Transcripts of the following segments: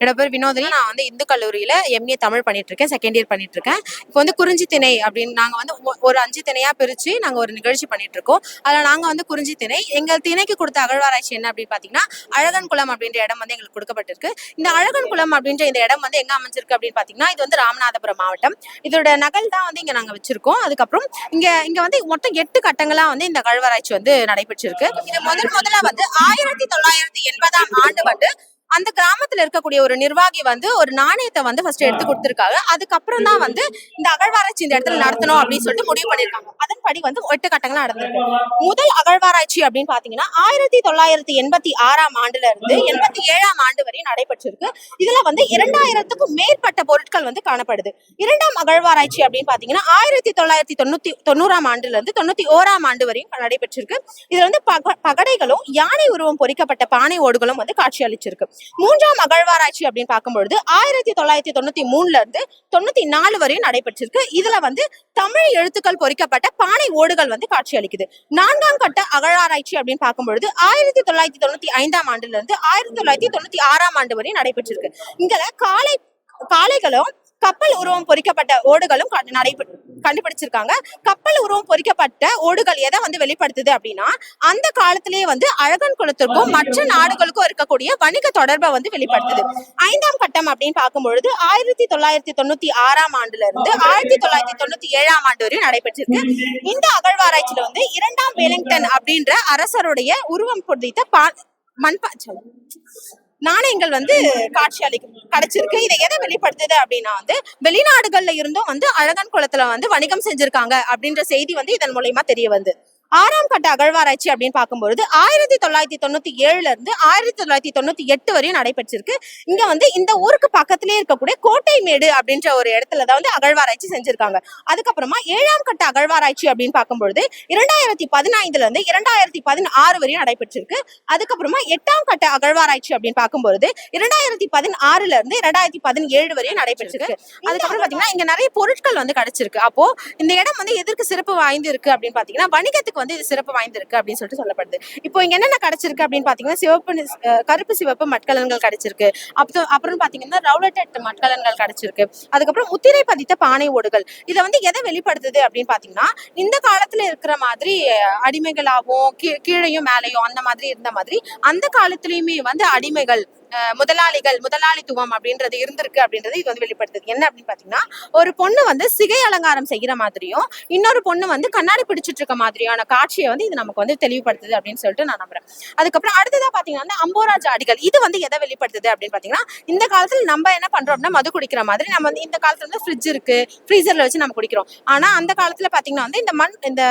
என்னோட பேர் வினோதினி. நான் வந்து இந்து கல்லூரியில எம்ஏ தமிழ் பண்ணிட்டு இருக்கேன் செகண்ட் இயர் பண்ணிட்டு இருக்கேன் இப்போ வந்து குறிஞ்சி திணை அப்படின்னு நாங்கள் வந்து ஒ- ஒரு அஞ்சு திணையா பிரிச்சு நாங்கள் ஒரு நிகழ்ச்சி பண்ணிட்டு இருக்கோம் அதில் நாங்கள் வந்து குறிஞ்சி திணை. எங்கள் திணைக்கு கொடுத்த அகழ்வாராய்ச்சி என்ன அப்படின்னு பாத்தீங்கன்னா அழகன் குளம் அப்படின்ற இடம் வந்து எங்களுக்கு கொடுக்கப்பட்டிருக்கு. இந்த அழகன் குளம் அப்படின்ற இந்த இடம் வந்து எங்க அமைஞ்சிருக்கு அப்படின்னு பாத்தீங்கன்னா இது வந்து ராமநாதபுரம் மாவட்டம். இதோட நகல் தான் வந்து இங்க நாங்க வச்சிருக்கோம். அதுக்கப்புறம் இங்க இங்க வந்து மொத்தம் எட்டு கட்டங்களா வந்து இந்த அகழ்வாராய்ச்சி வந்து நடைபெற்றிருக்கு. இது முதல் முதல்ல வந்து ஆயிரத்தி தொள்ளாயிரத்தி எண்பதாம் ஆண்டு வந்து அந்த கிராமத்துல இருக்கக்கூடிய ஒரு நிர்வாகி வந்து ஒரு நாணயத்தை வந்து ஃபர்ஸ்ட் எடுத்து கொடுத்திருக்காங்க. அதுக்கப்புறம் தான் வந்து இந்த அகழ்வாராய்ச்சி இந்த இடத்துல நடத்தணும் அப்படின்னு சொல்லிட்டு முடிவு பண்ணிருக்காங்க. அதன்படி வந்து எட்டு கட்டங்களா நடந்திருக்கு. முதல் அகழ்வாராய்ச்சி அப்படின்னு பாத்தீங்கன்னா ஆயிரத்தி தொள்ளாயிரத்தி எண்பத்தி ஆறாம் ஆண்டுல இருந்து எண்பத்தி ஏழாம் ஆண்டு வரை நடைபெற்றிருக்கு. இதுல வந்து இரண்டாயிரத்துக்கும் மேற்பட்ட பொருட்கள் வந்து காணப்படுது. இரண்டாம் அகழ்வாராய்ச்சி அப்படின்னு பாத்தீங்கன்னா ஆயிரத்தி தொள்ளாயிரத்தி தொண்ணூத்தி தொண்ணூறாம் ஆண்டுல இருந்து தொண்ணூத்தி ஓராம் ஆண்டு வரையும் நடைபெற்றிருக்கு. இதுல வந்து பக- பகடைகளும் யானை உருவம் பொறிக்கப்பட்ட பானை ஓடுகளும் வந்து காட்சி அளிச்சிருக்கு மூன்றாம் அகழ்வாராய்ச்சி அப்படின்னு பார்க்கும்பொழுது ஆயிரத்தி தொள்ளாயிரத்தி தொண்ணூத்தி மூணுல இருந்து தொண்ணூத்தி நாலு வரையும் நடைபெற்றிருக்கு. இதுல வந்து தமிழ் எழுத்துக்கள் பொறிக்கப்பட்ட பானை ஓடுகள் வந்து காட்சி அளிக்குது. நான்காம் கட்ட அகழாராய்ச்சி அப்படின்னு பார்க்கும்பொழுது ஆயிரத்தி தொள்ளாயிரத்தி தொண்ணூத்தி ஐந்தாம் ஆண்டுல இருந்து ஆயிரத்தி தொள்ளாயிரத்தி தொண்ணூத்தி ஆறாம் ஆண்டு வரை நடைபெற்றிருக்கு. இங்க காளை காளைகளும் கப்பல் உருவம் பொறிக்கப்பட்ட ஓடுகளும் கண்டுபிடிச்சிருக்காங்க. கப்பல் உருவம் பொறிக்கப்பட்ட ஓடுகள் எதை வந்து வெளிப்படுத்துது அப்படின்னா அந்த காலத்திலேயே வந்து அழகன் குலத்திற்கும் மற்ற நாடுகளுக்கும் இருக்கக்கூடிய வணிக தொடர்பை வந்து வெளிப்படுத்துது. ஐந்தாம் கட்டம் அப்படின்னு பார்க்கும்பொழுது ஆயிரத்தி தொள்ளாயிரத்தி தொண்ணூத்தி ஆறாம் ஆண்டுல இருந்து ஆயிரத்தி தொள்ளாயிரத்தி தொண்ணூத்தி ஏழாம் ஆண்டு வரையும் நடைபெற்றிருக்கு. இந்த அகழ்வாராய்ச்சியில வந்து இரண்டாம் வேலிங்டன் அப்படின்ற அரசருடைய உருவம் பொறித்த பா மண்பா. நாணயங்கள் வந்து காட்சி அளிக்கும் கிடைச்சிருக்கு. இதை எதை வெளிப்படுத்துது அப்படின்னா வந்து வெளிநாடுகள்ல இருந்தும் வந்து அழகன் குளத்துல வந்து வணிகம் செஞ்சிருக்காங்க அப்படின்ற செய்தி வந்து இதன் மூலயமா தெரிய வந்து. ஆறாம் கட்ட அகழ்வாராய்ச்சி அப்படின்னு பார்க்கும்பொழுது ஆயிரத்தி தொள்ளாயிரத்தி தொண்ணூத்தி ஏழுல இருந்து ஆயிரத்தி தொள்ளாயிரத்தி தொண்ணூத்தி எட்டு வரையும் நடைபெற்றிருக்கு. இங்க வந்து இந்த ஊருக்கு பக்கத்திலே இருக்கக்கூடிய கோட்டைமேடு அப்படின்ற ஒரு இடத்துல தான் வந்து அகழ்வாராய்ச்சி செஞ்சிருக்காங்க. அதுக்கப்புறமா ஏழாம் கட்ட அகழ்வாராய்ச்சி அப்படின்னு பார்க்கும்பொழுது இரண்டாயிரத்தி பதினைந்துல இருந்து இரண்டாயிரத்தி பதினாறு வரையும் நடைபெற்றிருக்கு. அதுக்கப்புறமா எட்டாம் கட்ட அகழ்வாராய்ச்சி அப்படின்னு பார்க்கும்பொழுது இரண்டாயிரத்தி பதினாறுல இருந்து இரண்டாயிரத்தி பதினேழு வரையும் நடைபெற்றிருக்கு. அதுக்கப்புறம் பாத்தீங்கன்னா இங்க நிறைய பொருட்கள் வந்து கிடைச்சிருக்கு. அப்போ இந்த இடம் வந்து எதற்கு சிறப்பு வாய்ந்து இருக்கு அப்படின்னு பாத்தீங்கன்னா வணிகத்துக்கு வந்து இது சிறப்பு வாய்ந்திருக்கு அப்படின்னு சொல்லிட்டு சொல்லப்படுது. இப்போ இங்க என்னென்ன கிடைச்சிருக்கு அப்படின்னு பாத்தீங்கன்னா சிவப்பு கருப்பு சிவப்பு மட்கலன்கள் கிடைச்சிருக்கு. அப்புறம் அப்புறம் பாத்தீங்கன்னா ரவுலட்டட் மட்கலன்கள் கிடைச்சிருக்கு. அதுக்கப்புறம் முத்திரை பதித்த பானை ஓடுகள். இதை வந்து எதை வெளிப்படுத்துது அப்படின்னு பாத்தீங்கன்னா இந்த காலத்துல இருக்கிற மாதிரி அடிமைகளாகவும் கீழையும் மேலையும் அந்த மாதிரி இருந்த மாதிரி அந்த காலத்திலயுமே வந்து அடிமைகள் முதலாளிகள் முதலாளித்துவம் அப்படின்றது இருந்திருக்கு அப்படின்றது இது வந்து வெளிப்படுத்துது. என்ன அப்படின்னு பாத்தீங்கன்னா ஒரு பொண்ணு வந்து சிகை அலங்காரம் செய்யற மாதிரியும் இன்னொரு பொண்ணு வந்து கண்ணாடி பிடிச்சிட்டு இருக்க மாதிரியான காட்சியை வந்து இது நமக்கு வந்து தெளிவுபடுத்துது அப்படின்னு சொல்லிட்டு நான் நம்புறேன். அதுக்கப்புறம் அடுத்ததா பாத்தீங்கன்னா வந்து அம்போரா ஜாடிகள் இது வந்து எதை வெளிப்படுத்துது அப்படின்னு பாத்தீங்கன்னா இந்த காலத்துல நம்ம என்ன பண்றோம் அப்படின்னா மது குடிக்கிற மாதிரி நம்ம வந்து இந்த காலத்துல வந்து ஃப்ரிட்ஜ் இருக்கு ஃப்ரீசர்ல வச்சு நம்ம குடிக்கிறோம். ஆனா அந்த காலத்துல பாத்தீங்கன்னா வந்து இந்த மண் இந்த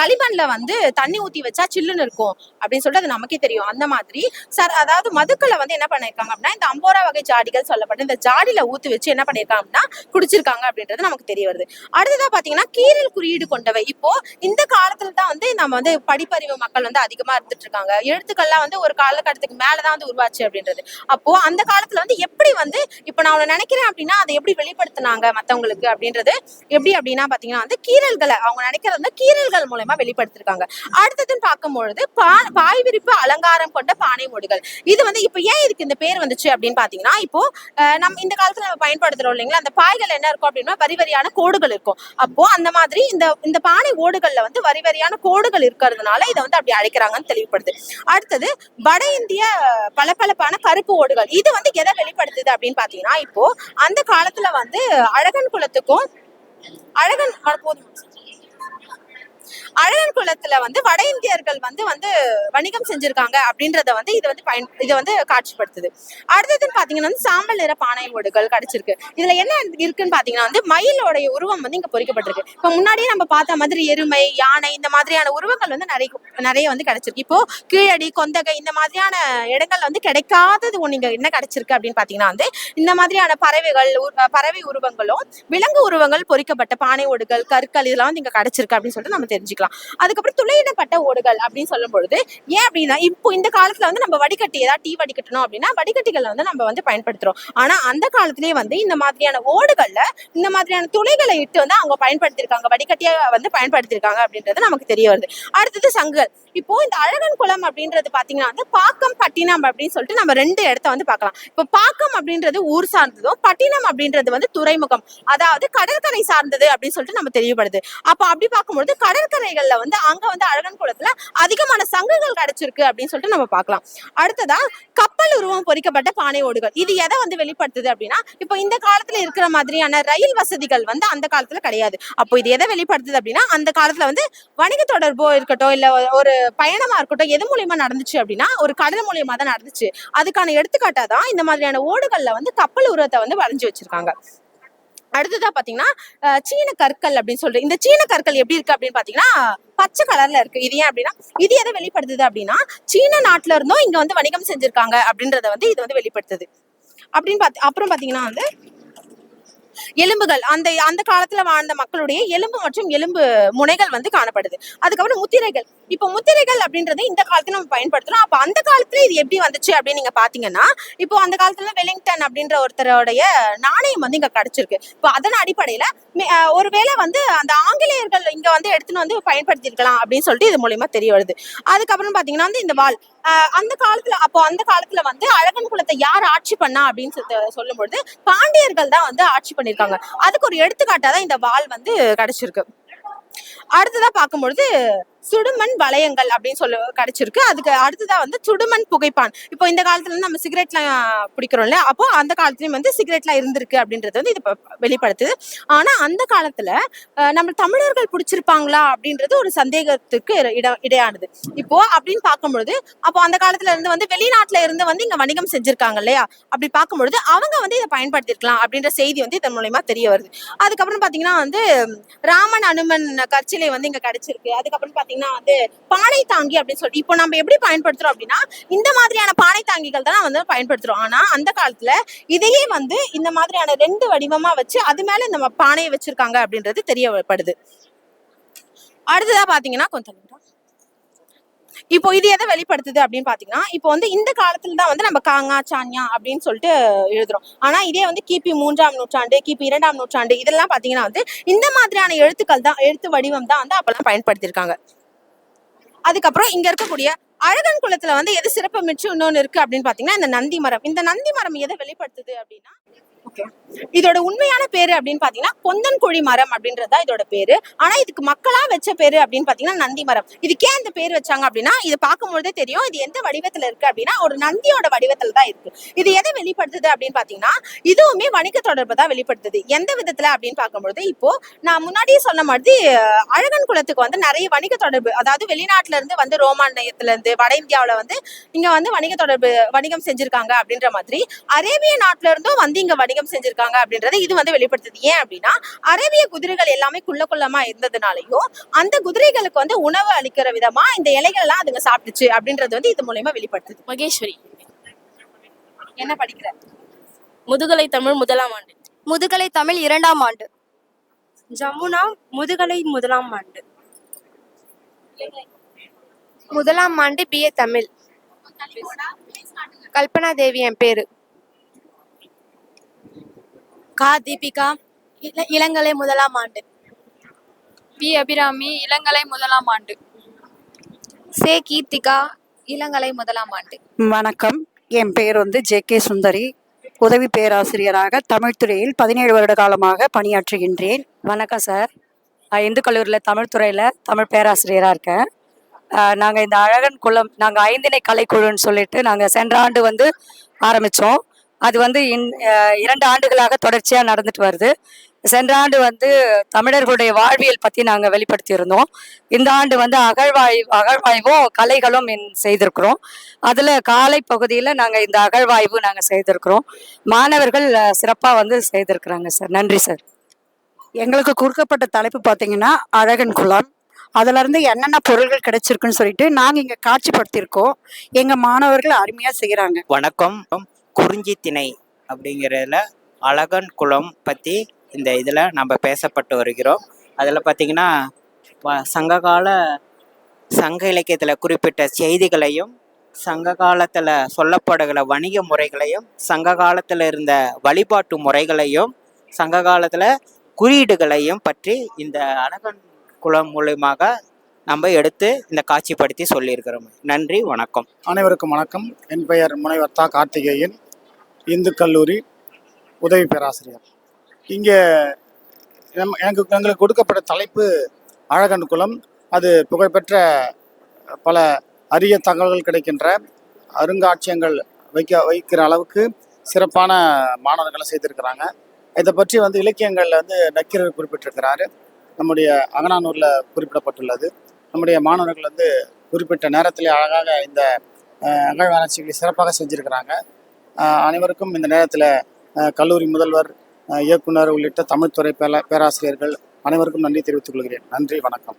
களிமண்ல வந்து தண்ணி ஊத்தி வச்சா சில்லுன்னு இருக்கும் அப்படின்னு சொல்லிட்டு அது நமக்கே தெரியும். அந்த மாதிரி. சார் அதாவது மதுக்களை வந்து என்ன பண்ணிருக்காங்க அப்படின்னா இந்த அம்போரா வகை ஜாடிகள் சொல்லப்பட்ட இந்த ஜாடியில ஊத்தி வச்சு என்ன பண்ணிருக்காங்க அப்படின்னா குடிச்சிருக்காங்க அப்படின்றது நமக்கு தெரிய வருது. அடுத்ததா பாத்தீங்கன்னா கீரல் குறியீடு கொண்டவை. இப்போ இந்த காலத்துல தான் வந்து நம்ம வந்து படிப்பறிவு மக்கள் வந்து அதிகமா இருந்துட்டு இருக்காங்க. எழுத்துக்கள்லாம் வந்து ஒரு காலகட்டத்துக்கு மேலதான் வந்து உருவாச்சு அப்படின்றது. அப்போ அந்த காலத்துல வந்து எப்படி வந்து இப்போ நான் உன்னை நினைக்கிறேன் அப்படின்னா அதை எப்படி வெளிப்படுத்தினாங்க மத்தவங்களுக்கு அப்படின்றது? எப்படி அப்படின்னா பாத்தீங்கன்னா வந்து கீரல்களை அவங்க நினைக்கிறது வந்து கீரல்கள் மூலயமா வெளிப்படுத்திருக்காங்க. அடுத்ததுன்னு பார்க்கும்பொழுது பா பாய் விரிப்பு அலங்காரம் கொண்ட பானை மூடுகள். இது வந்து இப்போ ஏன் இதுக்கு இந்த பேர் வந்துச்சு அப்படின்னு பாத்தீங்கன்னா இப்போ நம்ம இந்த காலத்துல நம்ம பயன்படுத்துறோம் இல்லைங்களா? அந்த பாய்கள் என்ன இருக்கும் அப்படின்னா வரி வரியான கோடுகள் இருக்கும். அப்போ அந்த மாதிரி இந்த இந்த பானை ஓடுகள்ல வந்து வரி வரியான கோடுகள் இருக்கிறதுனால இதை வந்து அப்படி அழைக்கிறாங்கன்னு தெளிவுபடுது. அடுத்தது வட இந்திய பளபளப்பான கருப்பு ஓடுகள். இது வந்து எதை வெளிப்படுத்துது அப்படின்னு பாத்தீங்கன்னா இப்போ அந்த காலத்துல வந்து அழகன் குலத்துக்கும் அழகன் போதும். அழகன் குளத்துல வந்து வட இந்தியர்கள் வந்து வந்து வணிகம் செஞ்சிருக்காங்க அப்படின்றத வந்து இது வந்து பயன் இதை வந்து காட்சிப்படுத்துது. அடுத்ததுன்னு பாத்தீங்கன்னா வந்து சாம்பல் நிற பானை ஓடுகள் கிடைச்சிருக்கு. இதுல என்ன இருக்குன்னு பாத்தீங்கன்னா வந்து மயிலோடைய உருவம் வந்து இங்க பொறிக்கப்பட்டிருக்கு. இப்ப முன்னாடியே நம்ம பார்த்த மாதிரி எருமை யானை இந்த மாதிரியான உருவங்கள் வந்து நிறைய நிறைய வந்து கிடைச்சிருக்கு. இப்போ கீழடி கொந்தகை இந்த மாதிரியான இடங்கள்ல வந்து கிடைக்காதது ஒண்ணு இங்க என்ன கிடைச்சிருக்கு அப்படின்னு பாத்தீங்கன்னா வந்து இந்த மாதிரியான பறவைகள் பறவை உருவங்களும் விலங்கு உருவங்கள் பொறிக்கப்பட்ட பானை ஓடுகள் கற்கள் இதெல்லாம் வந்து இங்க கிடைச்சிருக்கு அப்படின்னு சொல்லிட்டு நம்ம தெரிஞ்சுக்கலாம். தெரிஞ்சுக்கலாம் அதுக்கப்புறம் துளையிடப்பட்ட ஓடுகள் அப்படின்னு சொல்லும் பொழுது ஏன் அப்படின்னா இப்போ இந்த காலத்துல வந்து நம்ம வடிகட்டி ஏதாவது டீ வடிகட்டணும் அப்படின்னா வடிகட்டிகளை வந்து நம்ம வந்து பயன்படுத்துறோம். ஆனா அந்த காலத்திலேயே வந்து இந்த மாதிரியான ஓடுகள்ல இந்த மாதிரியான துளைகளை இட்டு வந்து அவங்க பயன்படுத்தியிருக்காங்க. வடிகட்டியா வந்து பயன்படுத்தியிருக்காங்க அப்படின்றது நமக்கு தெரிய வருது. அடுத்தது சங்குகள். இப்போ இந்த அழகன் குளம் அப்படின்றது பாத்தீங்கன்னா வந்து பாக்கம் பட்டினம் அப்படின்னு சொல்லிட்டு நம்ம ரெண்டு இடத்த வந்து பார்க்கலாம். இப்போ பாக்கம் அப்படின்றது ஊர் சார்ந்ததும் பட்டினம் அப்படின்றது வந்து துறைமுகம். அதாவது கடற்கரை சார்ந்தது அப்படின்னு சொல்லிட்டு நம்ம தெரியப்படுது. அப்ப அப்படி பார்க்கும்பொழுது கடற்கரைகள்ல வந்து அங்க வந்து அழகன் குளத்துல அதிகமான சங்குகள் கிடைச்சிருக்கு அப்படின்னு சொல்லிட்டு நம்ம பார்க்கலாம். அடுத்ததா கப்பல் உருவம் பொறிக்கப்பட்ட பானை ஓடுகள். இது எதை வந்து வெளிப்படுத்துது அப்படின்னா இப்போ இந்த காலத்துல இருக்கிற மாதிரியான ரயில் வசதிகள் வந்து அந்த காலத்துல கிடையாது. அப்போ இது எதை வெளிப்படுத்துது அப்படின்னா அந்த காலத்துல வந்து வணிக தொடர்போ இருக்கட்டும் இல்ல ஒரு பயணமா இருக்கட்டும் எது மூலியமா நடந்துச்சு அப்படின்னா ஒரு கடல் மூலியமா தான் நடந்துச்சு. அதுக்கான எடுத்துக்காட்டா தான் இந்த மாதிரியான ஓடுகள்ல வந்து கப்பல் உருவத்தை வந்து வரைஞ்சு வச்சிருக்காங்க. அடுத்ததா பாத்தீங்கன்னா சீன கற்கள் அப்படின்னு சொல்றேன் இந்த சீன கற்கள் எப்படி இருக்கு அப்படின்னு பாத்தீங்கன்னா பச்சை கலர்ல இருக்கு. இது ஏன் அப்படின்னா இது எதை வெளிப்படுத்துது அப்படின்னா சீன நாட்டுல இருந்தும் இங்க வந்து வணிகம் செஞ்சிருக்காங்க அப்படின்றத வந்து இது வந்து வெளிப்படுத்துது. அப்படின்னு பாத்து அப்புறம் பாத்தீங்கன்னா வந்து எலும்புகள். அந்த அந்த காலத்துல வாழ்ந்த மக்களுடைய எலும்பு மற்றும் எலும்பு முனைகள் வந்து காணப்படுது. அதுக்கப்புறம் முத்திரைகள். இப்போ முத்திரைகள் அப்படின்றது இந்த காலத்துல நம்ம பயன்படுத்துறோம். அப்போ அந்த காலத்துல இது எப்படி வந்துச்சு அப்படின்னு நீங்க பாத்தீங்கன்னா இப்போ அந்த காலத்துல வெலிங்டன் அப்படின்ற ஒருத்தருடைய நாணயம் வந்து இங்க கிடைச்சிருக்கு. இப்போ அதன் அடிப்படையில ஒருவேளை வந்து அந்த ஆங்கிலேயர்கள் இங்க வந்து எடுத்துன்னு வந்து பயன்படுத்தியிருக்கலாம் அப்படின்னு சொல்லிட்டு இது மூலியமா தெரிய வருது. அதுக்கப்புறம் பாத்தீங்கன்னா வந்து இந்த வாள் அந்த காலத்துல அப்போ அந்த காலத்துல வந்து அழகன் குலத்தை யார் ஆட்சி பண்ணா அப்படின்னு சொல்லிட்டு சொல்லும் பொழுது பாண்டியர்கள் தான் வந்து ஆட்சி பண்ணிருக்காங்க அதுக்கு ஒரு எடுத்துக்காட்டா தான் இந்த வாள் வந்து கிடைச்சிருக்கு. அடுத்ததா பார்க்கும்பொழுது சுடுமண் வளையங்கள் அப்படின்னு சொல்லி கிடைச்சிருக்கு. அதுக்கு அடுத்ததா வந்து சுடுமண் புகைப்பான். இப்போ இந்த காலத்துல இருந்து நம்ம சிகரெட்லாம் பிடிக்கிறோம்ல அப்போ அந்த காலத்துலயும் வந்து சிகரெட்லாம் இருந்திருக்கு அப்படின்றது வந்து இது வெளிப்படுத்துது. ஆனா அந்த காலத்துல நம்ம தமிழர்கள் பிடிச்சிருப்பாங்களா அப்படின்றது ஒரு சந்தேகத்துக்கு இட இடையானது. இப்போ அப்படின்னு பார்க்கும்பொழுது அப்போ அந்த காலத்துல இருந்து வந்து வெளிநாட்டுல இருந்து வந்து இங்க வணிகம் செஞ்சிருக்காங்க இல்லையா? அப்படி பார்க்கும்பொழுது அவங்க வந்து இதை பயன்படுத்திருக்கலாம் அப்படின்ற செய்தி வந்து இதன் மூலயமா தெரிய வருது. அதுக்கப்புறம் பாத்தீங்கன்னா வந்து ராமன் அனுமன் கற்சிலை வந்து இங்க கிடைச்சிருக்கு. அதுக்கப்புறம் பாத்தீங்கன்னா பாத்தீங்கன்னா வந்து பானை தாங்கி அப்படின்னு சொல்லி இப்போ நம்ம எப்படி பயன்படுத்துறோம் அப்படின்னா இந்த மாதிரியான பானை தாங்கிகள் தான் வந்து பயன்படுத்துறோம். ஆனா அந்த காலத்துல இதையே வந்து இந்த மாதிரியான ரெண்டு வடிவமா வச்சு அது மேல இந்த பானையை வச்சிருக்காங்க அப்படின்றது தெரியப்படுது. அடுத்ததா பாத்தீங்கன்னா கொஞ்சம் இப்போ இது எதை வெளிப்படுத்துது அப்படின்னு பாத்தீங்கன்னா இப்போ வந்து இந்த காலத்துல தான் வந்து நம்ம காங்கா சான்யா அப்படின்னு சொல்லிட்டு எழுதுறோம். ஆனா இதே வந்து கிபி மூன்றாம் நூற்றாண்டு கிபி இரண்டாம் நூற்றாண்டு இதெல்லாம் பாத்தீங்கன்னா வந்து இந்த மாதிரியான எழுத்துக்கள் தான் எழுத்து வடிவம் தான் வந்து அப்பெல்லாம் பயன்படுத்தியிருக்காங்க. அதுக்கப்புறம் இங்க இருக்கக்கூடிய அழகன் குளத்துல வந்து எது சிறப்பு மிச்சு இன்னொன்னு இருக்கு அப்படின்னு பாத்தீங்கன்னா இந்த நந்தி மரம். இந்த நந்தி மரம் எதை வெளிப்படுத்துது அப்படின்னா ஓகே. இதோட உண்மையான பேரு அப்படின்னு பாத்தீங்கன்னா கொந்தன்குழி மரம் அப்படின்றதா இதோட பேரு. ஆனா இதுக்கு மக்களா வச்ச பேரு அப்படின்னு பாத்தீங்கன்னா நந்தி மரம். இதுக்கே அந்த இந்த பேர் வச்சாங்க அப்படின்னா இது பார்க்கும்பொழுதே தெரியும் இது எந்த வடிவத்துல இருக்கு அப்படின்னா ஒரு நந்தியோட வடிவத்துல தான் இருக்கு. இது எதை வெளிப்படுத்துது அப்படின்னு பாத்தீங்கன்னா இதுவுமே வணிக தொடர்பு தான் வெளிப்படுத்துது. எந்த விதத்துல அப்படின்னு பார்க்கும்பொழுது இப்போ நான் முன்னாடியே சொன்ன மாதிரி அழகன் குலத்துக்கு வந்து நிறைய வணிக தொடர்பு அதாவது வெளிநாட்டுல இருந்து வந்து ரோமானியத்துல இருந்து வட இந்தியாவுல வந்து இங்க வந்து வணிக தொடர்பு வணிகம் செஞ்சிருக்காங்க அப்படின்ற மாதிரி அரேபிய நாட்டுல இருந்தும் வந்து இங்க வணிகம் செஞ்சிருக்காங்க அப்படின்றத இது வந்து வெளிப்படுத்துது. ஏன் அப்படின்னா அரேபிய குதிரைகள் எல்லாமே குள்ள குள்ளமா இருந்ததுனாலயும் அந்த குதிரைகளுக்கு வந்து உணவு அளிக்கிற விதமா இந்த இலைகள் எல்லாம் அதுங்க சாப்பிட்டுச்சு அப்படின்றது வந்து இது மூலயமா வெளிப்படுத்துது. மகேஸ்வரி. என்ன படிக்கிற? முதுகலை தமிழ் முதலாம் ஆண்டு. முதுகலை தமிழ் இரண்டாம் ஆண்டு. ஜமுனா முதுகலை முதலாம் ஆண்டு. முதலாம் ஆண்டு பிஏ தமிழ். கல்பனா தேவி என் பேரு. கா தீபிகா இள- இளங்கலை முதலாம் ஆண்டு. பி அபிராமி இளங்கலை முதலாம் ஆண்டு. சே கீர்த்திகா இளங்கலை முதலாம் ஆண்டு. வணக்கம். என் பேர் வந்து ஜே கே சுந்தரி. உதவி பேராசிரியராக தமிழ் துறையில் பதினேழு வருட காலமாக பணியாற்றுகின்றேன். வணக்கம் சார். நான் இந்து கல்லூரியில் தமிழ் துறையில் தமிழ் பேராசிரியராக இருக்கேன். நாங்கள் இந்த அழகன் குளம் நாங்கள் ஐந்திணை கலைக்குழுன்னு சொல்லிட்டு நாங்கள் சென்ற ஆண்டு வந்து ஆரம்பித்தோம் அது வந்து இன் இரண்டு ஆண்டுகளாக தொடர்ச்சியாக நடந்துட்டு வருது. சென்ற ஆண்டு வந்து தமிழர்களுடைய வாழ்வியல் பற்றி நாங்கள் வெளிப்படுத்தியிருந்தோம். இந்த ஆண்டு வந்து அகழ்வாய்வு அகழ்வாய்வும் கலைகளும் இன் செய்திருக்கிறோம். அதில் காலை பகுதியில் நாங்கள் இந்த அகழ்வாய்வு நாங்கள் செய்திருக்கிறோம். மாணவர்கள் சிறப்பாக வந்து செய்திருக்கிறாங்க சார். நன்றி சார். எங்களுக்கு கொடுக்கப்பட்ட தலைப்பு பார்த்தீங்கன்னா அழகன் குளம். அதுல இருந்து என்னென்ன பொருள்கள் கிடைச்சிருக்குன்னு சொல்லிட்டு நாங்கள் இங்கே காட்சிப்படுத்தியிருக்கோம். எங்கள் மாணவர்கள் அருமையாக செய்கிறாங்க வணக்கம். குறிஞ்சி திணை அப்படிங்கிறதுல அழகன் குளம் பற்றி இந்த இதில் நம்ம பேசப்பட்டு வருகிறோம். அதில் பார்த்தீங்கன்னா சங்ககால சங்க இலக்கியத்தில் குறிப்பிட்ட செய்திகளையும் சங்க காலத்தில் சொல்லப்படுகிற வணிக முறைகளையும் சங்க காலத்தில் இருந்த வழிபாட்டு முறைகளையும் சங்க காலத்தில் குறியீடுகளையும் பற்றி இந்த அழகன் குலம் மூலியமாக நம்ம எடுத்து இந்த காட்சிப்படுத்தி சொல்லியிருக்கிறோம் நன்றி வணக்கம். அனைவருக்கும் வணக்கம். என் பெயர் முனைவர் தா கார்த்திகேயன். இந்து கல்லூரி உதவி பேராசிரியர். இங்கே நம் எனக்கு எங்களுக்கு கொடுக்கப்பட்ட தலைப்பு அழகன் குளம் அது புகழ்பெற்ற பல அரிய தகவல்கள் கிடைக்கின்ற அருங்காட்சியங்கள் வைக்க வைக்கிற அளவுக்கு சிறப்பான மாணவர்களை செய்திருக்கிறாங்க. இதை பற்றி வந்து இலக்கியங்களில் வந்து நக்கீரர் குறிப்பிட்டிருக்கிறாரு. நம்முடைய அகனானூரில் குறிப்பிடப்பட்டுள்ளது. நம்முடைய மாணவர்கள் வந்து குறிப்பிட்ட நேரத்திலே அழகாக இந்த அகழ்வாராய்ச்சிகளை சிறப்பாக செஞ்சுருக்கிறாங்க. அனைவருக்கும் இந்த நேரத்தில் கல்லூரி முதல்வர் இயக்குனர் உள்ளிட்ட தமிழ்துறை பேரா பேராசிரியர்கள் அனைவருக்கும் நன்றி தெரிவித்துக் கொள்கிறேன். நன்றி வணக்கம்.